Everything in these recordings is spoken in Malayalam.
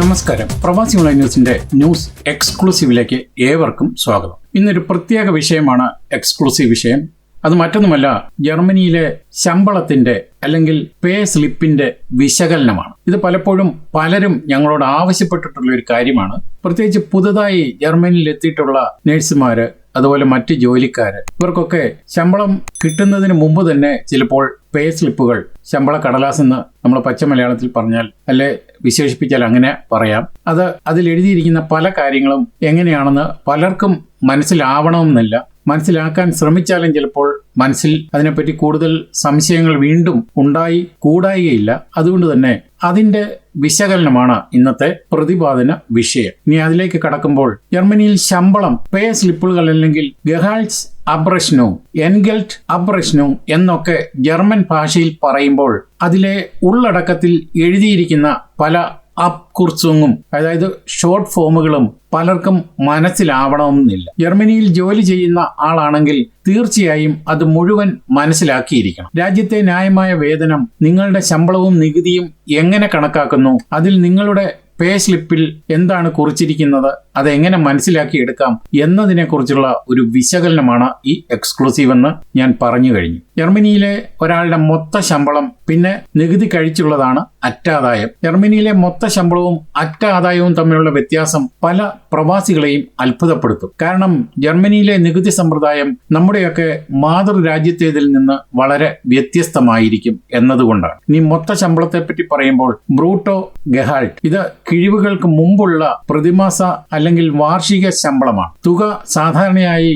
നമസ്കാരം. പ്രവാസി ഓൺലൈൻ ന്യൂസിന്റെ ന്യൂസ് എക്സ്ക്ലൂസീവിലേക്ക് ഏവർക്കും സ്വാഗതം. ഇന്നൊരു പ്രത്യേക വിഷയമാണ് എക്സ്ക്ലൂസീവ് വിഷയം. അത് മറ്റൊന്നുമല്ല ജർമ്മനിയിലെ ശമ്പളത്തിന്റെ അല്ലെങ്കിൽ പേ സ്ലിപ്പിന്റെ വിശകലനമാണ്. ഇത് പലപ്പോഴും പലരും ഞങ്ങളോട് ആവശ്യപ്പെട്ടിട്ടുള്ള ഒരു കാര്യമാണ്. പ്രത്യേകിച്ച് പുതുതായി ജർമ്മനിയിൽ എത്തിയിട്ടുള്ള നഴ്സുമാര് അതുപോലെ മറ്റ് ജോലിക്കാര് ഇവർക്കൊക്കെ ശമ്പളം കിട്ടുന്നതിന് മുമ്പ് തന്നെ ചിലപ്പോൾ പേ സ്ലിപ്പുകൾ ശമ്പള കടലാസ് എന്ന് നമ്മൾ പച്ച മലയാളത്തിൽ പറഞ്ഞാൽ അല്ലെ വിശേഷിപ്പിച്ചാൽ അങ്ങനെ പറയാം. അത് അതിൽ എഴുതിയിരിക്കുന്ന പല കാര്യങ്ങളും എങ്ങനെയാണെന്ന് പലർക്കും മനസ്സിലാവണമെന്നില്ല. മനസ്സിലാക്കാൻ ശ്രമിച്ചാലും ചിലപ്പോൾ മനസ്സിൽ അതിനെപ്പറ്റി കൂടുതൽ സംശയങ്ങൾ വീണ്ടും ഉണ്ടായി കൂടായികയില്ല. അതുകൊണ്ട് തന്നെ അതിന്റെ വിശകലനമാണ് ഇന്നത്തെ പ്രതിപാദന വിഷയം. ഇനി അതിലേക്ക് കടക്കുമ്പോൾ ജർമ്മനിയിൽ ശമ്പളം പേ സ്ലിപ്പുകൾ അല്ലെങ്കിൽ ഗഹാൾസ് അബ്രഷ്നു എൻഗൽറ്റ് അബ്രഷ്നു എന്നൊക്കെ ജർമ്മൻ ഭാഷയിൽ പറയുമ്പോൾ അതിലെ ഉള്ളടക്കത്തിൽ എഴുതിയിരിക്കുന്ന പല അപ് കുർച്ചുങ്ങും അതായത് ഷോർട്ട് ഫോമുകളും പലർക്കും മനസ്സിലാവണമെന്നില്ല. ജർമ്മനിയിൽ ജോലി ചെയ്യുന്ന ആളാണെങ്കിൽ തീർച്ചയായും അത് മുഴുവൻ മനസ്സിലാക്കിയിരിക്കണം. രാജ്യത്തെ ന്യായമായ വേതനം നിങ്ങളുടെ ശമ്പളവും നികുതിയും എങ്ങനെ കണക്കാക്കുന്നു അതിൽ നിങ്ങളുടെ പേ സ്ലിപ്പിൽ എന്താണ് കുറിച്ചിരിക്കുന്നത് അത് എങ്ങനെ മനസ്സിലാക്കിയെടുക്കാം എന്നതിനെക്കുറിച്ചുള്ള ഒരു വിശകലനമാണ് ഈ എക്സ്ക്ലൂസീവ് എന്ന് ഞാൻ പറഞ്ഞു കഴിഞ്ഞു. ജർമ്മനിയിലെ ഒരാളുടെ മൊത്ത ശമ്പളം പിന്നെ നികുതി കഴിച്ചുള്ളതാണ് അറ്റാദായം. ജർമ്മനിയിലെ മൊത്ത ശമ്പളവും അറ്റ ആദായവും തമ്മിലുള്ള വ്യത്യാസം പല പ്രവാസികളെയും അത്ഭുതപ്പെടുത്തും. കാരണം ജർമ്മനിയിലെ നികുതി സമ്പ്രദായം നമ്മുടെയൊക്കെ മാതൃരാജ്യത്തേതിൽ നിന്ന് വളരെ വ്യത്യസ്തമായിരിക്കും എന്നതുകൊണ്ടാണ്. ഇനി മൊത്ത ശമ്പളത്തെ പറ്റി പറയുമ്പോൾ ബ്രൂട്ടോ ഗെഹാൾട്ട്. ഇത് കിഴിവുകൾക്ക് മുമ്പുള്ള പ്രതിമാസ അല്ലെങ്കിൽ വാർഷിക ശമ്പളമാണ്. തുക സാധാരണയായി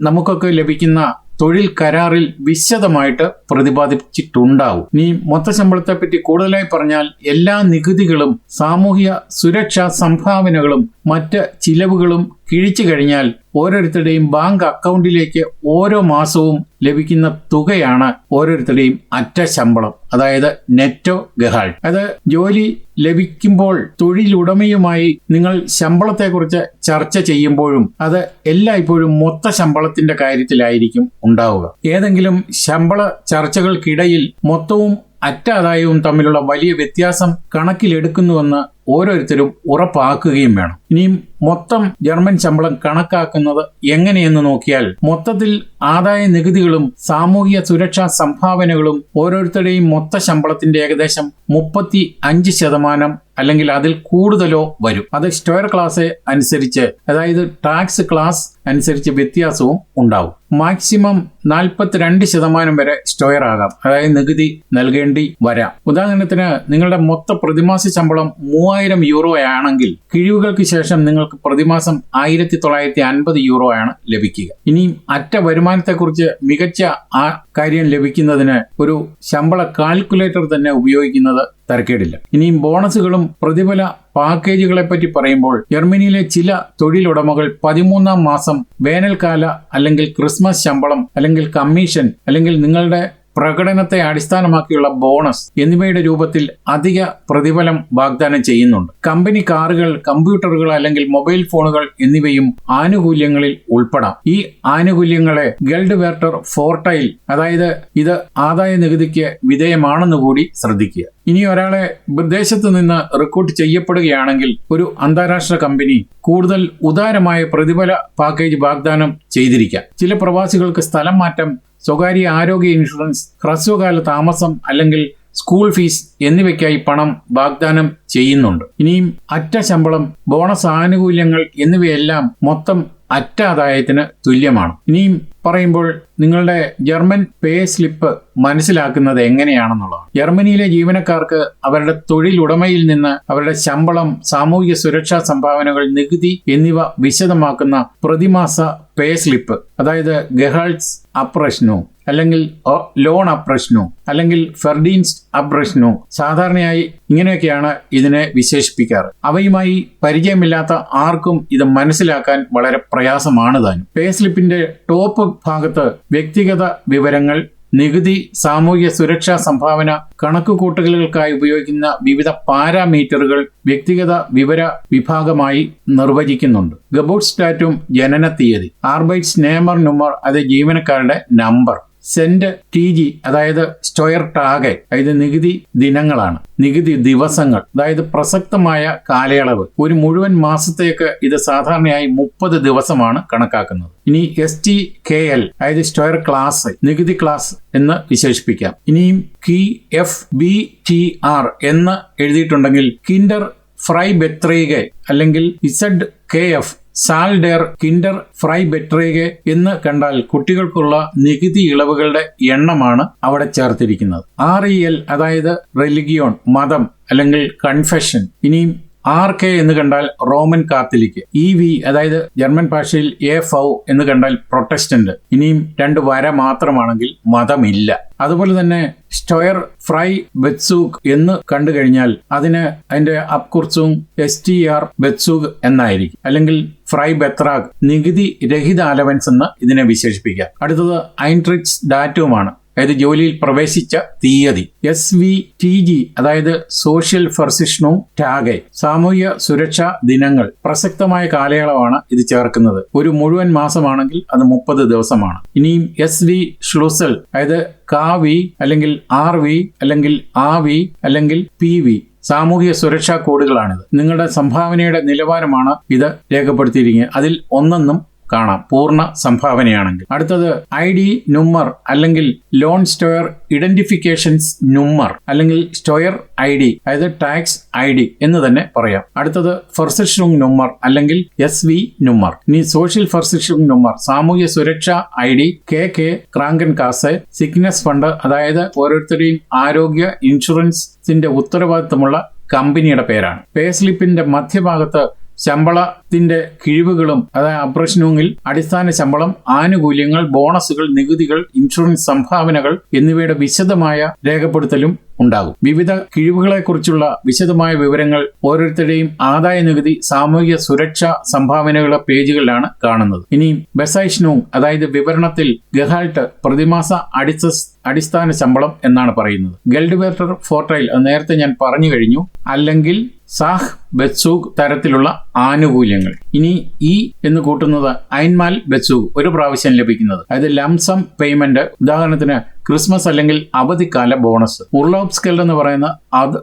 നമുക്കൊക്കെ ലഭിക്കുന്ന തൊഴിൽ കരാറിൽ വിശദമായിട്ട് പ്രതിപാദിച്ചിട്ടുണ്ടാവും. ഇനി മൊത്ത ശമ്പളത്തെ പറ്റി കൂടുതലായി പറഞ്ഞാൽ എല്ലാ നികുതികളും സാമൂഹ്യ സുരക്ഷാ സംഭാവനകളും മറ്റ് ചിലവുകളും കിഴിച്ചു കഴിഞ്ഞാൽ ഓരോരുത്തരുടെയും ബാങ്ക് അക്കൗണ്ടിലേക്ക് ഓരോ മാസവും ലഭിക്കുന്ന തുകയാണ് ഓരോരുത്തരുടെയും അറ്റ ശമ്പളം അതായത് നെറ്റോ ഗഹാൾ. അത് ജോലി ലഭിക്കുമ്പോൾ തൊഴിലുടമയുമായി നിങ്ങൾ ശമ്പളത്തെക്കുറിച്ച് ചർച്ച ചെയ്യുമ്പോഴും അത് എല്ലായ്പ്പോഴും മൊത്ത ശമ്പളത്തിന്റെ കാര്യത്തിലായിരിക്കും ഉണ്ടാവുക. ഏതെങ്കിലും ശമ്പള ചർച്ചകൾക്കിടയിൽ മൊത്തവും അറ്റ ആദായവും തമ്മിലുള്ള വലിയ വ്യത്യാസം കണക്കിലെടുക്കുന്നുവെന്ന് ഓരോരുത്തരും ഉറപ്പാക്കുകയും വേണം. ഇനിയും മൊത്തം ജർമ്മൻ ശമ്പളം കണക്കാക്കുന്നത് എങ്ങനെയെന്ന് നോക്കിയാൽ മൊത്തത്തിൽ ആദായ നികുതികളും സാമൂഹിക സുരക്ഷാ സംഭാവനകളും ഓരോരുത്തരുടെയും മൊത്ത ശമ്പളത്തിന്റെ ഏകദേശം മുപ്പത്തി അഞ്ച് ശതമാനം അല്ലെങ്കിൽ അതിൽ കൂടുതലോ വരും. അത് സ്റ്റോയർ ക്ലാസ് അനുസരിച്ച് അതായത് ടാക്സ് ക്ലാസ് അനുസരിച്ച് വ്യത്യാസവും ഉണ്ടാവും. മാക്സിമം നാൽപ്പത്തിരണ്ട് ശതമാനം വരെ സ്റ്റോയർ ആകാം. അതായത് നികുതി നൽകേണ്ടി വരാം. ഉദാഹരണത്തിന് നിങ്ങളുടെ മൊത്ത പ്രതിമാസ ശമ്പളം മൂവായിരം യൂറോ ആണെങ്കിൽ കിഴിവുകൾക്ക് ശേഷം നിങ്ങൾക്ക് പ്രതിമാസം ആയിരത്തി തൊള്ളായിരത്തി അൻപത് യൂറോ ആണ് ലഭിക്കുക. ഇനിയും അറ്റ വരുമാനത്തെക്കുറിച്ച് മികച്ച ആ കാര്യം ലഭിക്കുന്നതിന് ഒരു ശമ്പള കാൽക്കുലേറ്റർ തന്നെ ഉപയോഗിക്കുന്നത് തരക്കേടില്ല. ഇനിയും ബോണസുകളും പ്രതിഫല പാക്കേജുകളെ പറ്റി പറയുമ്പോൾ ജർമ്മനിയിലെ ചില തൊഴിലുടമകൾ പതിമൂന്നാം മാസം വേനൽക്കാല അല്ലെങ്കിൽ ക്രിസ്മസ് ശമ്പളം അല്ലെങ്കിൽ കമ്മീഷൻ അല്ലെങ്കിൽ നിങ്ങളുടെ പ്രകടനത്തെ അടിസ്ഥാനമാക്കിയുള്ള ബോണസ് എന്നിവയുടെ രൂപത്തിൽ അധിക പ്രതിഫലം വാഗ്ദാനം ചെയ്യുന്നുണ്ട്. കമ്പനി കാറുകൾ കമ്പ്യൂട്ടറുകൾ അല്ലെങ്കിൽ മൊബൈൽ ഫോണുകൾ എന്നിവയും ആനുകൂല്യങ്ങളിൽ ഉൾപ്പെടാം. ഈ ആനുകൂല്യങ്ങളെ ഗൾഡ് വേർട്ടർ ഫോർട്ടൈൽ അതായത് ഇത് ആദായ നികുതിക്ക് വിധേയമാണെന്ന് കൂടി ശ്രദ്ധിക്കുക. ഇനി ഒരാളെ വിദേശത്ത് നിന്ന് റിക്രൂട്ട് ചെയ്യപ്പെടുകയാണെങ്കിൽ ഒരു അന്താരാഷ്ട്ര കമ്പനി കൂടുതൽ ഉദാരമായ പ്രതിഫല പാക്കേജ് വാഗ്ദാനം ചെയ്തിരിക്കാം. ചില പ്രവാസികൾക്ക് സ്ഥലം മാറ്റം സ്വകാര്യ ആരോഗ്യ ഇൻഷുറൻസ് ഹ്രസ്വകാല താമസം അല്ലെങ്കിൽ സ്കൂൾ ഫീസ് എന്നിവയ്ക്കായി പണം വാഗ്ദാനം ചെയ്യുന്നുണ്ട്. ഇനിയും അറ്റ ശമ്പളം ബോണസ് ആനുകൂല്യങ്ങൾ എന്നിവയെല്ലാം മൊത്തം അറ്റ ആദായത്തിന് തുല്യമാണ്. ഇനിയും പറയുമ്പോൾ നിങ്ങളുടെ ജർമ്മൻ പേ സ്ലിപ്പ് മനസ്സിലാക്കുന്നത് എങ്ങനെയാണെന്നുള്ളതാണ്. ജർമ്മനിയിലെ ജീവനക്കാർക്ക് അവരുടെ തൊഴിലുടമയിൽ നിന്ന് അവരുടെ ശമ്പളം സാമൂഹിക സുരക്ഷാ സംഭാവനകൾ നികുതി എന്നിവ വിശദമാക്കുന്ന പ്രതിമാസ പേ സ്ലിപ്പ് അതായത് ഗഹാൾസ് അപ്രഷ്നു അല്ലെങ്കിൽ ലോൺ അപ്രശ്നോ അല്ലെങ്കിൽ ഫെർഡീൻസ് അപ്രശ്നോ സാധാരണയായി ഇങ്ങനെയൊക്കെയാണ് ഇതിനെ വിശേഷിപ്പിക്കാറ്. അവയുമായി പരിചയമില്ലാത്ത ആർക്കും ഇത് മനസ്സിലാക്കാൻ വളരെ പ്രയാസമാണ് താനും. പേ സ്ലിപ്പിന്റെ ടോപ്പ് ഭാഗത്ത് വ്യക്തിഗത വിവരങ്ങൾ നികുതി സാമൂഹ്യ സുരക്ഷാ സംഭാവന കണക്കുകൂട്ടലുകൾക്കായി ഉപയോഗിക്കുന്ന വിവിധ പാരാമീറ്ററുകൾ വ്യക്തിഗത വിവര വിഭാഗമായി നിർവചിക്കുന്നുണ്ട്. ഗബൂട്ട് സ്റ്റാറ്റും ജനന തീയതി ആർബൈറ്റ്സ് നേമർ നുമർ അത് ജീവനക്കാരുടെ നമ്പർ. സെന്റ് ടി ജി അതായത് സ്റ്റോയർ ടാഗെ അതായത് നികുതി ദിനങ്ങളാണ്. നികുതി ദിവസങ്ങൾ അതായത് പ്രസക്തമായ കാലയളവ്. ഒരു മുഴുവൻ മാസത്തേക്ക് ഇത് സാധാരണയായി മുപ്പത് ദിവസമാണ് കണക്കാക്കുന്നത്. ഇനി എസ് ടി കെ എൽ അതായത് സ്റ്റോയർ ക്ലാസ് നികുതി ക്ലാസ് എന്ന് വിശേഷിപ്പിക്കാം. ഇനിയും കി എഫ് ബി ടി ആർ എന്ന് എഴുതിയിട്ടുണ്ടെങ്കിൽ കിൻഡർ ഫ്രൈ ബെത്രീഗെ അല്ലെങ്കിൽ ഇസഡ് കെ എഫ് സാൽഡെയർ കിൻഡർ ഫ്രൈ ബെട്രേഗെ എന്ന് കണ്ടാൽ കുട്ടികൾക്കുള്ള നികുതി ഇളവുകളുടെ എണ്ണമാണ് അവിടെ ചേർത്തിരിക്കുന്നത്. ആർ ഇ എൽ അതായത് റെലിഗിയോൺ മതം അല്ലെങ്കിൽ കൺഫെഷൻ ഇനിയും ആർ കെ എന്ന് കണ്ടാൽ റോമൻ കാത്തലിക് ഇ വി അതായത് ജർമ്മൻ ഭാഷയിൽ എ ഫൗ എന്ന് കണ്ടാൽ പ്രൊട്ടസ്റ്റന്റ് ഇനിയും രണ്ട് വര മാത്രമാണെങ്കിൽ മതമില്ല. അതുപോലെ തന്നെ സ്റ്റോയർ ഫ്രൈ ബെത്സൂഖ് എന്ന് കണ്ടു കഴിഞ്ഞാൽ അതിന് അതിന്റെ അപ്കുർസും എസ് ടി ആർ ബെത്സൂഖ് എന്നായിരിക്കും. അല്ലെങ്കിൽ ഫ്രൈ ബെത്രാഗ് നികുതി രഹിത അലവൻസ് എന്ന് ഇതിനെ വിശേഷിപ്പിക്കാം അടുത്തത് ഐൻട്രിക്സ് ഡാറ്റുമാണ് അതായത് ജോലിയിൽ പ്രവേശിച്ച തീയതി. എസ് വി ടി ജി അതായത് സോഷ്യൽ ഫെർസിഷനും ടാഗെ. സാമൂഹ്യ സുരക്ഷാ ദിനങ്ങൾ. പ്രസക്തമായ കാലയളവാണ് ഇത് ചേർക്കുന്നത്. ഒരു മുഴുവൻ മാസമാണെങ്കിൽ അത് മുപ്പത് ദിവസമാണ്. ഇനിയും എസ് വി ഷ്ലുസൽ അതായത് കാവി അല്ലെങ്കിൽ ആർ വി അല്ലെങ്കിൽ ആ വി അല്ലെങ്കിൽ പി വി. സാമൂഹിക സുരക്ഷാ കോഡുകളാണിത്. നിങ്ങളുടെ സംഭാവനയുടെ നിലവാരമാണ് ഇത് രേഖപ്പെടുത്തിയിരിക്കുന്നത്. അതിൽ ഒന്നെന്നും കാണാം. പൂർണ സംഭാവനയാണെങ്കിൽ. അടുത്തത് ഐ ഡി നുമ്മർ അല്ലെങ്കിൽ ലോൺ സ്റ്റോയർ ഇഡന്റിഫിക്കേഷൻസ് നുമ്മർ അല്ലെങ്കിൽ സ്റ്റോയർ ഐ ഡി അതായത് ടാക്സ് ഐ ഡി എന്ന് തന്നെ പറയാം. അടുത്തത് ഫർസിഷുങ് നുമ്മർ അല്ലെങ്കിൽ എസ് വി നുമ്മർ ഇനി സോഷ്യൽ ഫർസിഷുങ് നുമ്മർ സാമൂഹ്യ സുരക്ഷാ ഐ ഡി കെ കെ ക്രാങ്കൻ കാസ് സിഗ്നസ് ഫണ്ട് അതായത് ഓരോരുത്തരുടെയും ആരോഗ്യ ഇൻഷുറൻസിന്റെ ഉത്തരവാദിത്തമുള്ള കമ്പനിയുടെ പേരാണ്. പേ സ്ലിപ്പിന്റെ മധ്യഭാഗത്ത് ശമ്പളത്തിന്റെ കിഴിവുകളും അതായത് അപ്രശ്നങ്ങളിൽ അടിസ്ഥാന ശമ്പളം ആനുകൂല്യങ്ങൾ ബോണസുകൾ നികുതികൾ ഇൻഷുറൻസ് സംഭാവനകൾ എന്നിവയുടെ വിശദമായ രേഖപ്പെടുത്തലും ഉണ്ടാകും. വിവിധ കിഴിവുകളെക്കുറിച്ചുള്ള വിശദമായ വിവരങ്ങൾ ഓരോരുത്തരുടെയും ആദായ നികുതി സാമൂഹിക സുരക്ഷാ സംഭാവനകളുടെ പേജുകളിലാണ് കാണുന്നത്. ഇനി ബെസൈഷ്നവും അതായത് വിവരണത്തിൽ ഗഹാൾട്ട് പ്രതിമാസ അടിസ അടിസ്ഥാന ശമ്പളം എന്നാണ് പറയുന്നത്. ഗൾഡ് വേർട്ടർ ഫോർട്ടൈൽ നേരത്തെ ഞാൻ പറഞ്ഞു കഴിഞ്ഞു. അല്ലെങ്കിൽ സാഹ് ബെത്സൂഗ് തരത്തിലുള്ള ആനുകൂല്യങ്ങൾ. ഇനി ഈ എന്ന് കൂട്ടുന്നത് ഐൻമാൽ ബെത്സൂഗ് ഒരു പ്രാവശ്യം ലഭിക്കുന്നത്. അതായത് ലംസം പേയ്മെന്റ് ഉദാഹരണത്തിന് ക്രിസ്മസ് അല്ലെങ്കിൽ അവധിക്കാല ബോണസ്. ഉർലോബ്സ്കെൽ എന്ന് പറയുന്ന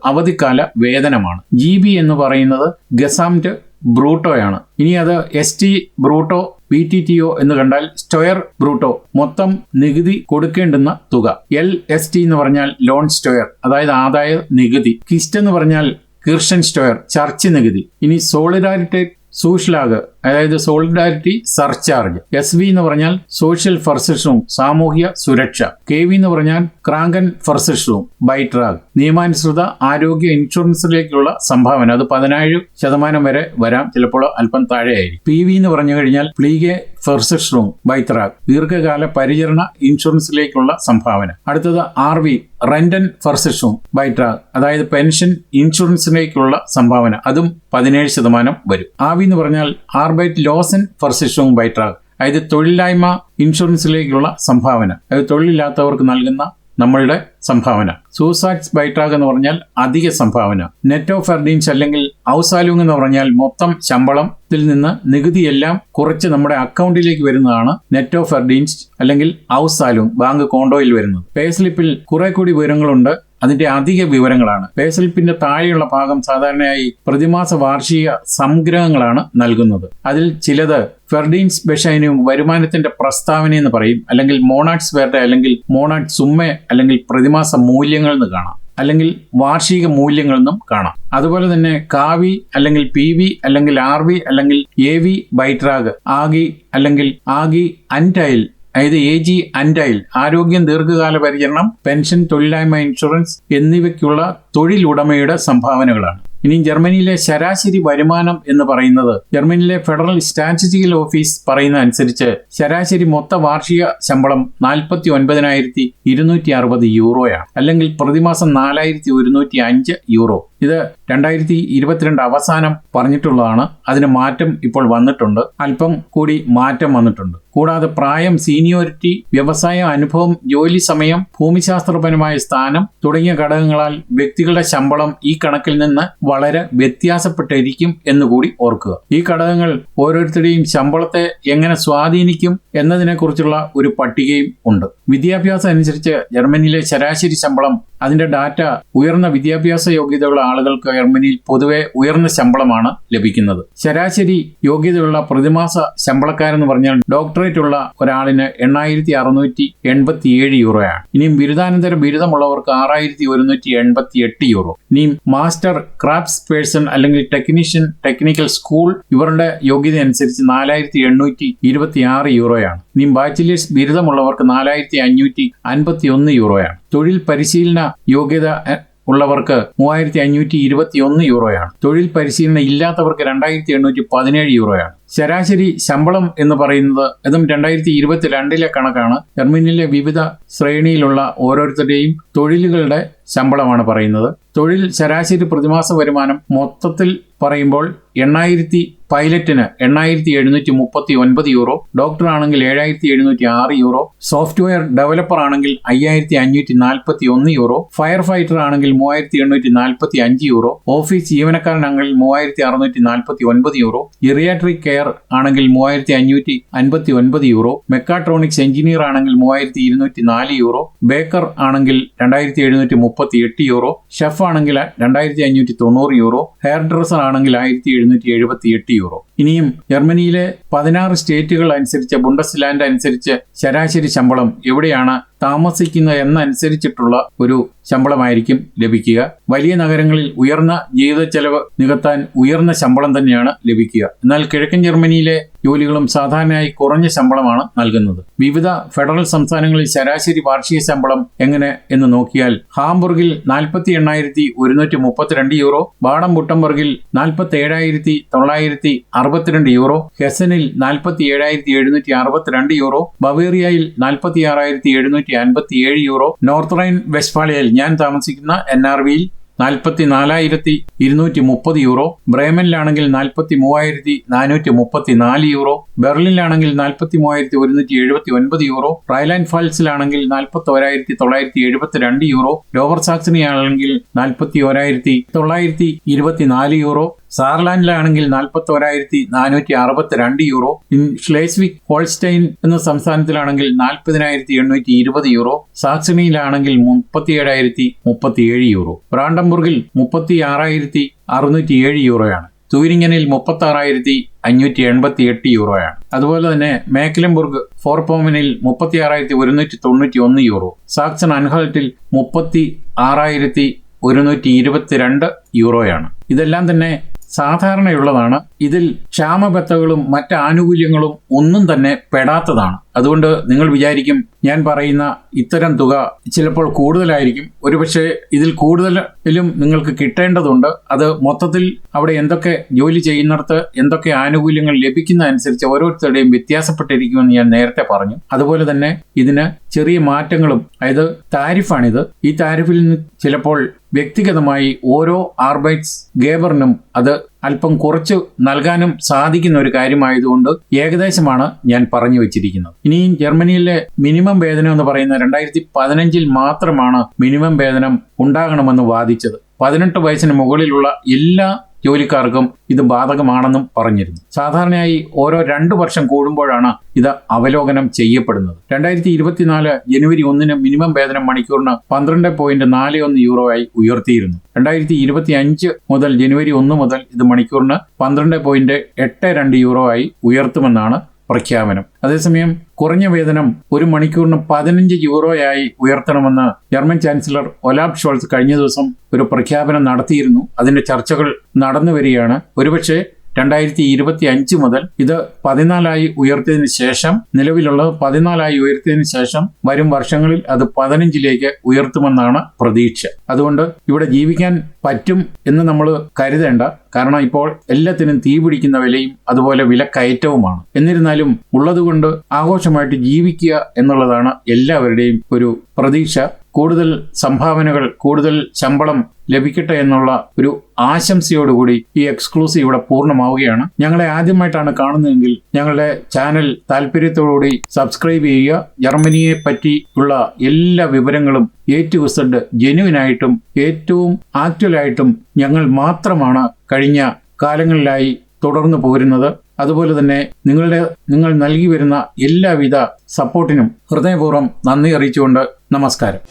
അവധിക്കാല വേതനമാണ്. ജി ബി എന്ന് പറയുന്നത് ഗസാംറ്റ് ബ്രൂട്ടോയാണ്. ഇനി അത് എസ് ടി ബ്രൂട്ടോ ബി ടി ടി ഒ എന്ന് കണ്ടാൽ സ്റ്റോയർ ബ്രൂട്ടോ മൊത്തം നികുതി കൊടുക്കേണ്ടുന്ന തുക. എൽ എസ് ടി എന്ന് പറഞ്ഞാൽ ലോൺ സ്റ്റോയർ അതായത് ആദായ നികുതി. കിസ്റ്റ് എന്ന് പറഞ്ഞാൽ കിർഷൻ സ്റ്റോയർ ചർച്ച് നികുതി. ഇനി സോളിഡാരിറ്റി സൂഷ്ലാഗ് അതായത് സോളിഡാരിറ്റി സർചാർജ്. എസ് വി എന്ന് പറഞ്ഞാൽ സോഷ്യൽ ഫർസിഷനും സാമൂഹ്യ സുരക്ഷ. കെ വി എന്ന് പറഞ്ഞാൽ ക്രാങ്കൻ ഫർസിഷനും ബൈട്രാഗ്. നിയമാനുസൃത ആരോഗ്യ ഇൻഷുറൻസിലേക്കുള്ള സംഭാവന. അത് പതിനേഴ് ശതമാനം വരെ വരാം. ചിലപ്പോൾ അല്പം താഴെയായിരിക്കും. പി വി എന്ന് പറഞ്ഞു കഴിഞ്ഞാൽ പ്ലീഗെ ഫെർസിഷനും ബൈത്രാഗ് ദീർഘകാല പരിചരണ ഇൻഷുറൻസിലേക്കുള്ള സംഭാവന. അടുത്തത് ആർ വി റെന്റൻ റൂം ബൈട്രാഗ് അതായത് പെൻഷൻ ഇൻഷുറൻസിലേക്കുള്ള സംഭാവന. അതും പതിനേഴ് ശതമാനം വരും. ആവി എന്ന് പറഞ്ഞാൽ ആർബൈറ്റ് ലോസൻ റൂം ബൈട്രാഗ് അതായത് തൊഴിലില്ലായ്മ ഇൻഷുറൻസിലേക്കുള്ള സംഭാവന. അതായത് തൊഴിലില്ലാത്തവർക്ക് നൽകുന്ന നമ്മളുടെ സംഭാവന. സൂസാക്സ് ബൈട്രാഗ് എന്ന് പറഞ്ഞാൽ അധിക സംഭാവന. നെറ്റ് ഓഫ് എർഡീൻസ് അല്ലെങ്കിൽ ഔസാലുങ് എന്ന് പറഞ്ഞാൽ മൊത്തം ശമ്പളത്തിൽ നിന്ന് നികുതിയെല്ലാം കുറച്ച് നമ്മുടെ അക്കൗണ്ടിലേക്ക് വരുന്നതാണ് നെറ്റ് ഓഫ് എർഡീൻസ് അല്ലെങ്കിൽ ഔസാലുങ് ബാങ്ക് കോണ്ടോയിൽ വരുന്നത്. പേ സ്ലിപ്പിൽ കുറെ കൂടി വിവരങ്ങളുണ്ട്. അതിന്റെ അധിക വിവരങ്ങളാണ്. പേസലിപ്പിന്റെ താഴെയുള്ള ഭാഗം സാധാരണയായി പ്രതിമാസ വാർഷിക സംഗ്രഹങ്ങളാണ് നൽകുന്നത്. അതിൽ ചിലത് ഫെർഡീൻസ് ബെഷൈനു വരുമാനത്തിന്റെ പ്രസ്താവന എന്ന് പറയും. അല്ലെങ്കിൽ മോണാട്ട് സ്വേർഡ് അല്ലെങ്കിൽ മോണാട്ട് സുമ്മ അല്ലെങ്കിൽ പ്രതിമാസ മൂല്യങ്ങൾ എന്ന് കാണാം. അല്ലെങ്കിൽ വാർഷിക മൂല്യങ്ങൾ എന്നും കാണാം. അതുപോലെ തന്നെ കാവി അല്ലെങ്കിൽ പി വി അല്ലെങ്കിൽ ആർ വി അല്ലെങ്കിൽ എ വി ബൈട്രാഗ് ആഗി അല്ലെങ്കിൽ ആഗി അന്റൈൽ അതായത് എ ജി അൻഡൈൽ ആരോഗ്യം ദീർഘകാല പരിചരണം പെൻഷൻ തൊഴിലായ്മ ഇൻഷുറൻസ് എന്നിവയ്ക്കുള്ള തൊഴിലുടമയുടെ സംഭാവനകളാണ്. ഇനി ജർമ്മനിയിലെ ശരാശരി വരുമാനം എന്ന് പറയുന്നത് ജർമ്മനിയിലെ ഫെഡറൽ സ്റ്റാറ്റിസ്റ്റിക്കൽ ഓഫീസ് പറയുന്ന അനുസരിച്ച് ശരാശരി മൊത്ത വാർഷിക ശമ്പളം നാൽപ്പത്തി ഒൻപതിനായിരത്തി ഇരുന്നൂറ്റി അറുപത് യൂറോയാണ്. അല്ലെങ്കിൽ പ്രതിമാസം നാലായിരത്തി ഒരുന്നൂറ്റി അഞ്ച് യൂറോ. ഇത് രണ്ടായിരത്തി ഇരുപത്തിരണ്ട് അവസാനം പറഞ്ഞിട്ടുള്ളതാണ്. അതിന് മാറ്റം ഇപ്പോൾ വന്നിട്ടുണ്ട്. അല്പം കൂടി മാറ്റം വന്നിട്ടുണ്ട്. കൂടാതെ പ്രായം സീനിയോറിറ്റി വ്യവസായ അനുഭവം ജോലി സമയം ഭൂമിശാസ്ത്രപരമായ സ്ഥാനം തുടങ്ങിയ ഘടകങ്ങളാൽ വ്യക്തികളുടെ ശമ്പളം ഈ കണക്കിൽ നിന്ന് വളരെ വ്യത്യാസപ്പെട്ടിരിക്കും എന്നുകൂടി ഓർക്കുക. ഈ ഘടകങ്ങൾ ഓരോരുത്തരുടെയും ശമ്പളത്തെ എങ്ങനെ സ്വാധീനിക്കും എന്നതിനെക്കുറിച്ചുള്ള ഒരു പട്ടികയും ഉണ്ട്. വിദ്യാഭ്യാസം അനുസരിച്ച് ജർമ്മനിയിലെ ശരാശരി ശമ്പളം അതിന്റെ ഡാറ്റ ഉയർന്ന വിദ്യാഭ്യാസ യോഗ്യതയുള്ള ആളുകൾക്ക് ജർമ്മനിയിൽ പൊതുവെ ഉയർന്ന ശമ്പളമാണ് ലഭിക്കുന്നത്. ശരാശരി യോഗ്യതയുള്ള പ്രതിമാസ ശമ്പളക്കാരെന്ന് പറഞ്ഞാൽ ഡോക്ടറേറ്റ് ഉള്ള ഒരാളിന് എണ്ണായിരത്തി അറുന്നൂറ്റി എൺപത്തി ഏഴ് യൂറോയാണ്. ഇനിയും ബിരുദാനന്തര ബിരുദമുള്ളവർക്ക് ആറായിരത്തി ഒരുന്നൂറ്റി എൺപത്തി എട്ട് യൂറോ. ഇനിയും മാസ്റ്റർ ക്രാഫ്റ്റ്സ് പേഴ്സൺ അല്ലെങ്കിൽ ടെക്നീഷ്യൻ ടെക്നിക്കൽ സ്കൂൾ ഇവരുടെ യോഗ്യത അനുസരിച്ച് നാലായിരത്തി എണ്ണൂറ്റി ഇരുപത്തി ആറ് യൂറോയാണ്. ഇനിയും ബാച്ചിലേഴ്സ് ബിരുദമുള്ളവർക്ക് നാലായിരത്തി അഞ്ഞൂറ്റി അൻപത്തി ഒന്ന് യൂറോയാണ്. തൊഴിൽ പരിശീലന യോഗ്യത ഉള്ളവർക്ക് മൂവായിരത്തി അഞ്ഞൂറ്റി ഇരുപത്തി ഒന്ന് യൂറോയാണ്. തൊഴിൽ പരിശീലനം ഇല്ലാത്തവർക്ക് രണ്ടായിരത്തി എണ്ണൂറ്റി പതിനേഴ് യൂറോയാണ്. ശരാശരി ശമ്പളം എന്ന് പറയുന്നത് അതും രണ്ടായിരത്തി ഇരുപത്തിരണ്ടിലെ കണക്കാണ്. ജർമ്മനിയിലെ വിവിധ ശ്രേണിയിലുള്ള ഓരോരുത്തരുടെയും തൊഴിലുകളുടെ ശമ്പളമാണ് പറയുന്നത്. തൊഴിൽ ശരാശരി പ്രതിമാസ വരുമാനം മൊത്തത്തിൽ പറയുമ്പോൾ എണ്ണായിരത്തി പൈലറ്റിന് എണ്ണായിരത്തി എഴുന്നൂറ്റി മുപ്പത്തി ഒൻപത് യൂറോ ഡോക്ടർ ആണെങ്കിൽ ഏഴായിരത്തി എഴുന്നൂറ്റി ആറ് യൂറോ സോഫ്റ്റ്വെയർ ഡെവലപ്പർ ആണെങ്കിൽ അയ്യായിരത്തി അഞ്ഞൂറ്റി നാൽപ്പത്തി ഒന്ന് യൂറോ ഫയർ ഫൈറ്റർ ആണെങ്കിൽ മൂവായിരത്തി എണ്ണൂറ്റി നാൽപ്പത്തി അഞ്ച് യൂറോ ഓഫീസ് ജീവനക്കാരനാണെങ്കിൽ മൂവായിരത്തി അറുന്നൂറ്റി നാൽപ്പത്തി ഒൻപത് യൂറോ ഇറിയാട്രിക് കെയർ ആണെങ്കിൽ മൂവായിരത്തി അഞ്ഞൂറ്റി അൻപത്തി ഒൻപത് യൂറോ മെക്കാട്രോണിക്സ് എഞ്ചിനീയർ ആണെങ്കിൽ മൂവായിരത്തി ഇരുന്നൂറ്റി നാല് യൂറോ ബേക്കർ ആണെങ്കിൽ രണ്ടായിരത്തി എഴുന്നൂറ്റി മുപ്പത്തി എട്ട് യൂറോ ഷെഫ് ആണെങ്കിൽ രണ്ടായിരത്തി അഞ്ഞൂറ്റി തൊണ്ണൂറ് യൂറോ ഹെയർ ഡ്രസ്സർ ആണെങ്കിൽ ആയിരത്തി എഴുന്നൂറ്റി എഴുപത്തി എട്ട് യൂറോ. ഇനിയും ജർമ്മനിയിലെ പതിനാറ് സ്റ്റേറ്റുകൾ അനുസരിച്ച് ബുണ്ടസ്ലാൻഡ് അനുസരിച്ച് ശരാശരി ശമ്പളം എവിടെയാണ് താമസിക്കുന്നത് എന്നനുസരിച്ചിട്ടുള്ള ഒരു ശമ്പളമായിരിക്കും ലഭിക്കുക. വലിയ നഗരങ്ങളിൽ ഉയർന്ന ജീവിത ചെലവ് നികത്താൻ ഉയർന്ന ശമ്പളം തന്നെയാണ് ലഭിക്കുക. എന്നാൽ കിഴക്കൻ ജർമ്മനിയിലെ ജോലികളും സാധാരണയായി കുറഞ്ഞ ശമ്പളമാണ് നൽകുന്നത്. വിവിധ ഫെഡറൽ സംസ്ഥാനങ്ങളിൽ ശരാശരി വാർഷിക ശമ്പളം എങ്ങനെ എന്ന് നോക്കിയാൽ ഹാംബുർഗിൽ നാൽപ്പത്തി എണ്ണായിരത്തി ഒരുന്നൂറ്റി മുപ്പത്തിരണ്ട് യൂറോ ബാഡം ബുട്ടംബർഗിൽ നാൽപ്പത്തി ഏഴായിരത്തി തൊള്ളായിരത്തി അറുപത്തിരണ്ട് യൂറോ ഹെസനിൽ നാൽപ്പത്തി ഏഴായിരത്തി എഴുന്നൂറ്റി അറുപത്തിരണ്ട് യൂറോ ബവേറിയയിൽ നാൽപ്പത്തി ആറായിരത്തി എഴുന്നൂറ്റി അൻപത്തി ഏഴ് യൂറോ നോർത്ത് റൈൻ വെസ്റ്റ്ഫാളിയയിൽ ഞാൻ താമസിക്കുന്ന എൻ ആർ വിയിൽ നാൽപ്പത്തി നാലായിരത്തി ഇരുന്നൂറ്റി മുപ്പത് യൂറോ ബ്രേമനിലാണെങ്കിൽ നാൽപ്പത്തി മൂവായിരത്തി നാനൂറ്റി മുപ്പത്തി നാല് യൂറോ ബെർലിനിലാണെങ്കിൽ നാൽപ്പത്തി മൂവായിരത്തി ഒരുന്നൂറ്റി എഴുപത്തി ഒൻപത് യൂറോ റൈലാൻഡ് ഫാൾസിലാണെങ്കിൽ നാൽപ്പത്തി ഒരായിരത്തി തൊള്ളായിരത്തി എഴുപത്തി രണ്ട് യൂറോ ലോവർ സാക്സണിയാണെങ്കിൽ നാൽപ്പത്തി ഒരായിരത്തി തൊള്ളായിരത്തി ഇരുപത്തിനാല് യൂറോ സാർലാൻഡിലാണെങ്കിൽ നാൽപ്പത്തി ഒരായിരത്തി നാനൂറ്റി അറുപത്തി രണ്ട് യൂറോ. ഇൻ ഷ്ലേസ്വിക് ഹോൾസ്റ്റൈൻ എന്ന സംസ്ഥാനത്തിലാണെങ്കിൽ നാൽപ്പതിനായിരത്തി എണ്ണൂറ്റി ഇരുപത് യൂറോ. സാക്സണിയിലാണെങ്കിൽ മുപ്പത്തി ഏഴായിരത്തി മുപ്പത്തിയേഴ് യൂറോ. ബ്രാണ്ടംബുർഗിൽ മുപ്പത്തി ആറായിരത്തി അറുന്നൂറ്റി ഏഴ് യൂറോയാണ്. തൂരിങ്ങനിൽ മുപ്പത്തി ആറായിരത്തി അഞ്ഞൂറ്റി എൺപത്തി എട്ട് യൂറോയാണ്. അതുപോലെ തന്നെ മേക്കലംബുർഗ് ഫോർപോമിനിൽ മുപ്പത്തി ആറായിരത്തി ഒരുന്നൂറ്റി തൊണ്ണൂറ്റി ഒന്ന് യൂറോ. സാക്സൺ അൻഹൾട്ടിൽ മുപ്പത്തി ആറായിരത്തി ഒരുന്നൂറ്റി ഇരുപത്തിരണ്ട് യൂറോയാണ്. ഇതെല്ലാം തന്നെ സാധാരണയുള്ളതാണ്. ഇതിൽ ക്ഷാമബത്തകളും മറ്റ് ആനുകൂല്യങ്ങളും ഒന്നും തന്നെ പെടാത്തതാണ്. അതുകൊണ്ട് നിങ്ങൾ വിചാരിക്കും ഞാൻ പറയുന്ന ഇത്തരം തുക ചിലപ്പോൾ കൂടുതലായിരിക്കും. ഒരുപക്ഷെ ഇതിൽ കൂടുതലും നിങ്ങൾക്ക് കിട്ടേണ്ടതുണ്ട്. അത് മൊത്തത്തിൽ അവിടെ എന്തൊക്കെ ജോലി ചെയ്യുന്നിടത്ത് എന്തൊക്കെ ആനുകൂല്യങ്ങൾ ലഭിക്കുന്നതനുസരിച്ച് ഓരോരുത്തരുടെയും വ്യത്യാസപ്പെട്ടിരിക്കുമെന്ന് ഞാൻ നേരത്തെ പറഞ്ഞു. അതുപോലെ തന്നെ ഇതിന് ചെറിയ മാറ്റങ്ങളും അതായത് താരിഫാണിത്. ഈ താരിഫിൽ നിന്ന് ചിലപ്പോൾ വ്യക്തിഗതമായി ഓരോ ആർബൈറ്റ്സ് ഗേബറിനും അത് അല്പം കുറച്ച് നൽകാനും സാധിക്കുന്ന ഒരു കാര്യമായതുകൊണ്ട് ഏകദേശമാണ് ഞാൻ പറഞ്ഞു വെച്ചിരിക്കുന്നത്. ഇനിയും ജർമ്മനിയിലെ മിനിമം വേതനം എന്ന് പറയുന്ന രണ്ടായിരത്തി പതിനഞ്ചിൽ മാത്രമാണ് മിനിമം വേതനം ഉണ്ടാകണമെന്ന് വാദിച്ചത്. പതിനെട്ട് വയസ്സിന് മുകളിലുള്ള എല്ലാ ജോലിക്കാർക്കും ഇത് ബാധകമാണെന്നും പറഞ്ഞിരുന്നു. സാധാരണയായി ഓരോ രണ്ടു വർഷം കൂടുമ്പോഴാണ് ഇത് അവലോകനം ചെയ്യപ്പെടുന്നത്. രണ്ടായിരത്തി ഇരുപത്തിനാല് ജനുവരി ഒന്നിന് മിനിമം വേതനം മണിക്കൂറിന് പന്ത്രണ്ട് പോയിന്റ് നാല് ഒന്ന് യൂറോ ആയി ഉയർത്തിയിരുന്നു. രണ്ടായിരത്തി ഇരുപത്തി അഞ്ച് മുതൽ ജനുവരി ഒന്ന് മുതൽ ഇത് മണിക്കൂറിന് പന്ത്രണ്ട് പോയിന്റ് എട്ട് രണ്ട് യൂറോ ആയി ഉയർത്തുമെന്നാണ് പ്രഖ്യാപനം. അതേസമയം കുറഞ്ഞ വേതനം ഒരു മണിക്കൂറിന് പതിനഞ്ച് യൂറോയായി ഉയർത്തണമെന്ന് ജർമ്മൻ ചാൻസലർ ഒലാബ് ഷോൾസ് കഴിഞ്ഞ ദിവസം ഒരു പ്രഖ്യാപനം നടത്തിയിരുന്നു. അതിന്റെ ചർച്ചകൾ നടന്നു വരികയാണ് ഒരുപക്ഷെ രണ്ടായിരത്തി ഇരുപത്തി അഞ്ച് മുതൽ ഇത് പതിനാലായി ഉയർത്തിയതിനു ശേഷം നിലവിലുള്ളത് പതിനാലായി ഉയർത്തിയതിനു ശേഷം വരും വർഷങ്ങളിൽ അത് പതിനഞ്ചിലേക്ക് ഉയർത്തുമെന്നാണ് പ്രതീക്ഷ. അതുകൊണ്ട് ഇവിടെ ജീവിക്കാൻ പറ്റും എന്ന് നമ്മൾ കരുതേണ്ട. കാരണം ഇപ്പോൾ എല്ലാത്തിനും തീ പിടിക്കുന്ന വിലയും അതുപോലെ വിലക്കയറ്റവുമാണ്. എന്നിരുന്നാലും ഉള്ളതുകൊണ്ട് ആഘോഷമായിട്ട് ജീവിക്കുക എന്നുള്ളതാണ് എല്ലാവരുടെയും ഒരു പ്രതീക്ഷ. കൂടുതൽ സംഭാവനകൾ കൂടുതൽ ശമ്പളം ലഭിക്കട്ടെ എന്നുള്ള ഒരു ആശംസയോടുകൂടി ഈ എക്സ്ക്ലൂസീവ് ഇവിടെ പൂർണമാവുകയാണ്. ഞങ്ങളെ ആദ്യമായിട്ടാണ് കാണുന്നതെങ്കിൽ ഞങ്ങളുടെ ചാനൽ താല്പര്യത്തോടുകൂടി സബ്സ്ക്രൈബ് ചെയ്യുക. ജർമ്മനിയെ ഉള്ള എല്ലാ വിവരങ്ങളും എ ടു സെഡ് ജെനുവിനായിട്ടും ഏറ്റവും ആക്ച്വലായിട്ടും ഞങ്ങൾ മാത്രമാണ് കഴിഞ്ഞ കാലങ്ങളിലായി തുടർന്നു പോരുന്നത്. അതുപോലെ തന്നെ നിങ്ങളുടെ നിങ്ങൾ നൽകി വരുന്ന എല്ലാവിധ സപ്പോർട്ടിനും ഹൃദയപൂർവം നന്ദി അറിയിച്ചുകൊണ്ട് നമസ്കാരം.